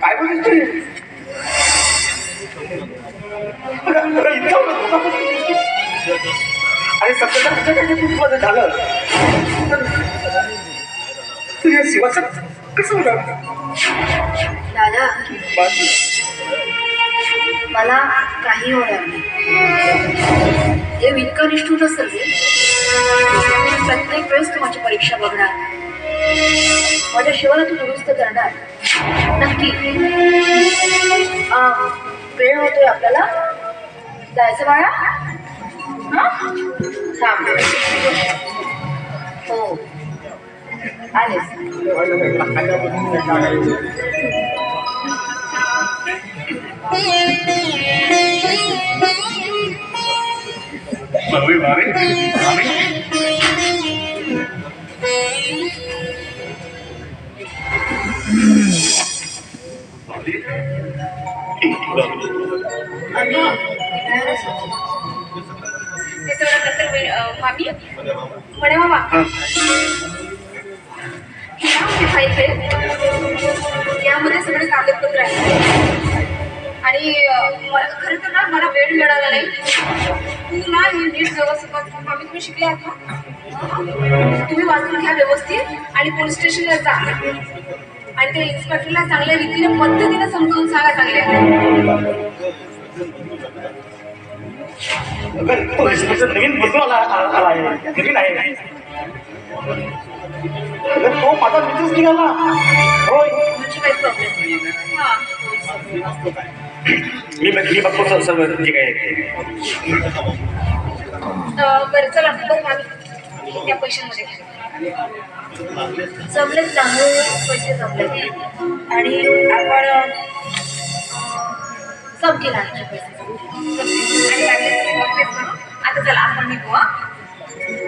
काय बोलत अरे सत्य तुझ्याकडे झालं. तुझ्या शिवाचं कसं होणार दादा. मला काही होणार नाही. हे इतकं निष्ठूर असेल प्रत्येक वेळेस तू परीक्षा बघणार. माझ्या शिवाला तू दुरुस्त करणार. नक्की. वेळ होतोय आपल्याला? जायचं बाळा? थांब. हो. आलेच बाबे मामी म्हणे मामा ही ना माझी फाईल आहे यामध्ये सगळे कागदपत्र आहेत आणि अं, खरं तर ना मला वेळ मिळाला नाही. तू ना हे नीट व्यवस्थित वाच. मामी तुम्ही शिकले आहात ना तुम्ही वाचून घ्या व्यवस्थित आणि पोलीस स्टेशनला जा. आणि त्या इन्स्पेक्टरला चांगल्या रीतीने पद्धतीने समजावून सांगा चांगल्या. नवीन बंधू आला आला आहे. नवीन आहे. तो माझा बिझनेस निघाला. काही प्रॉब्लेम हां मी बघ- मी बघतो सर सर्व जे काही आहे बरं चला बघ मामी या पैशांमध्ये. घ्या जमले चांगले हो, पैसे जमले आणि आपण जमतील पैसे. आणि आता चला आपण निघू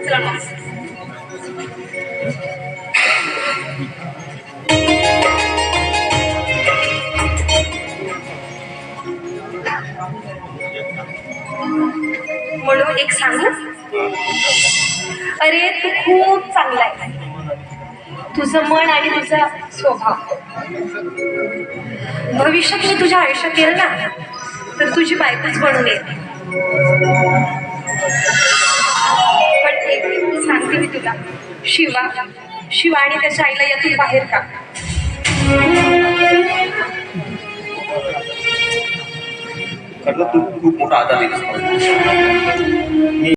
चला मग म्हणून एक सांगू? अरे तू खूप चांगला आहे. तुझं मन आणि तुझा स्वभाव. भविष्यात मी म्हणजे तुझ्या आयुष्यात येईल ना तर तुझी बायकोच बनून येते पण एक सांगते मी तुला. शिवा शिवा आणि त्याच्या आईला यातून बाहेर का खरं तर तू खूप मोठा आधार आहे मला.